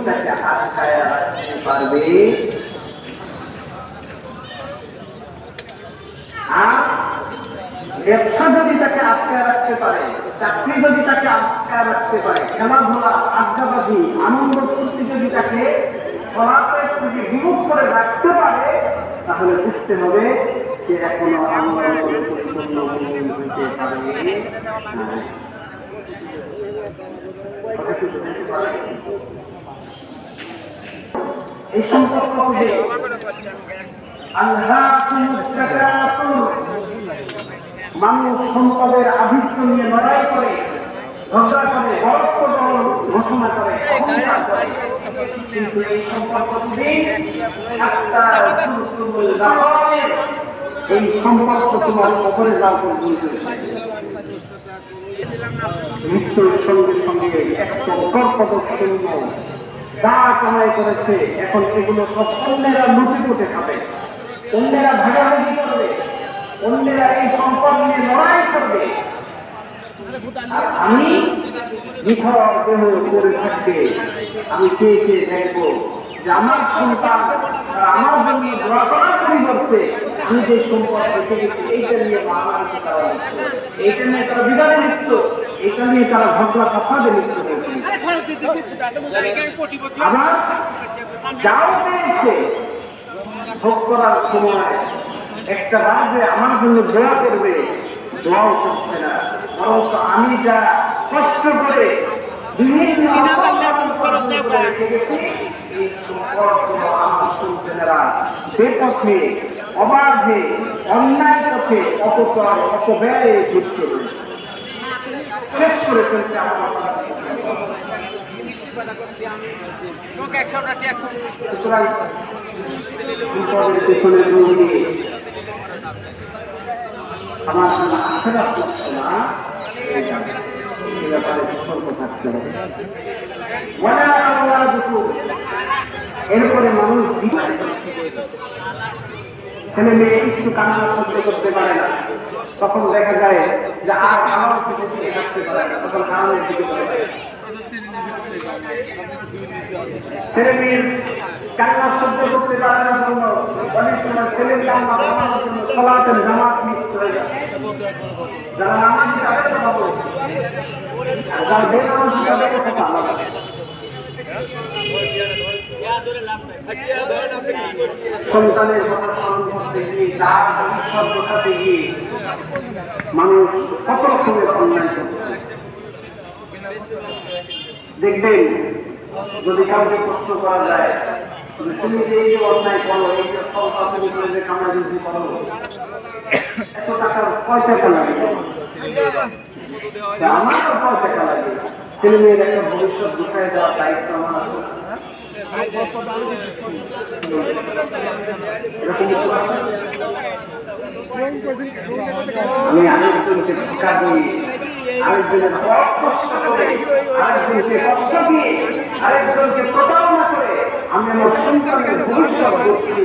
তাকে আটকায় রাখতে পারবে আর ব্যবসা যদি তাকে আটকায় রাখতে পারে চাকরি যদি তাকে আটকায় রাখতে পারে খেলাধুলা আড্ডাবাজি আনন্দ ফুর্তি যদি তাকে থেকে বিমুখ করে রাখতে পারে তাহলে বুঝতে হবে যে এখনও আমরা পরিপূর্ণ পারে মানুষ সম্পদের আধিক্য নিয়ে লড়াই করে ঝগড়া করে বরত্ব ঘোষণা করে কিন্তু এই সম্পর্ক এই সম্পর্ক তোমার উপরে যাও পর্যন্ত মৃত্যুর সঙ্গে সঙ্গে একশো যা কামাই করেছে, এখন এগুলো সব অন্যেরা লুটে পুটে খাবে। অন্যেরা ভাগাভাগি করবে। অন্যেরা এই সম্পদ নিয়ে লড়াই করবে। আমি করে থাকবে আমি কে কে দেখব? যে আমার সন্তান আমার জন্য দোয়া আমি যে সম্পদ রেখে গেছি। এইটা নিয়ে মারামারি তারা এইটা নিয়ে তারা বিদায় লিপ্ত। এটা নিয়ে তারা ঝগড়া ফাসাদে লিপ্ত হয়েছে। আবার যাও পেয়েছে ভোগ করার সময় একটা রাজে আমার জন্য দোয়া করবে। দোয়াও করছে না। বরং আমি যা কষ্ট করে বিভিন্ন আমার সন্তানেরা বেপথে অবাধে, অন্যায় পথে অপচয় অপব্যয়ে যুক্ত রয়েছে শেষ করে আমার পেছনে আমার ব্যাপারে সতর্ক থাকতে হবে। এরপরে মানুষ ছেলে মেয়ে কিছু কান্না সহ্য করতে পারে না। তখন দেখা যায় যে আর আমার থাকতে পারে না, তখন কারণের দিকে ছেলে মেয়ের কান্না সহ্য করতে পারে না অনেক সময় ছেলের কান্না থামানোর জন্য জামাত মিস হয়ে যায়। যারা তাদের কথা যারা আলাদা দেখবেন, যদি কাউকে প্রশ্ন করা যায়, তুমি যে এই যে অন্যায় করো, এই যে সরকার তুমি করে যে কামাজি করো, এত টাকার কয় টাকা আমার কয় টাকা লাগে? ছেলে মেয়ের একটা ভবিষ্যৎ দেওয়ার দায়িত্ব আমার আছে না? এরকম কিছু আছে? আমি আরেকজনকে শিক্ষা দিয়ে আরেকজনের কষ্ট করে, আরেকজনকে কষ্ট দিয়ে, আরেকজনকে প্রতারণা করে আমি আমার সন্তানের ভবিষ্যৎ করছি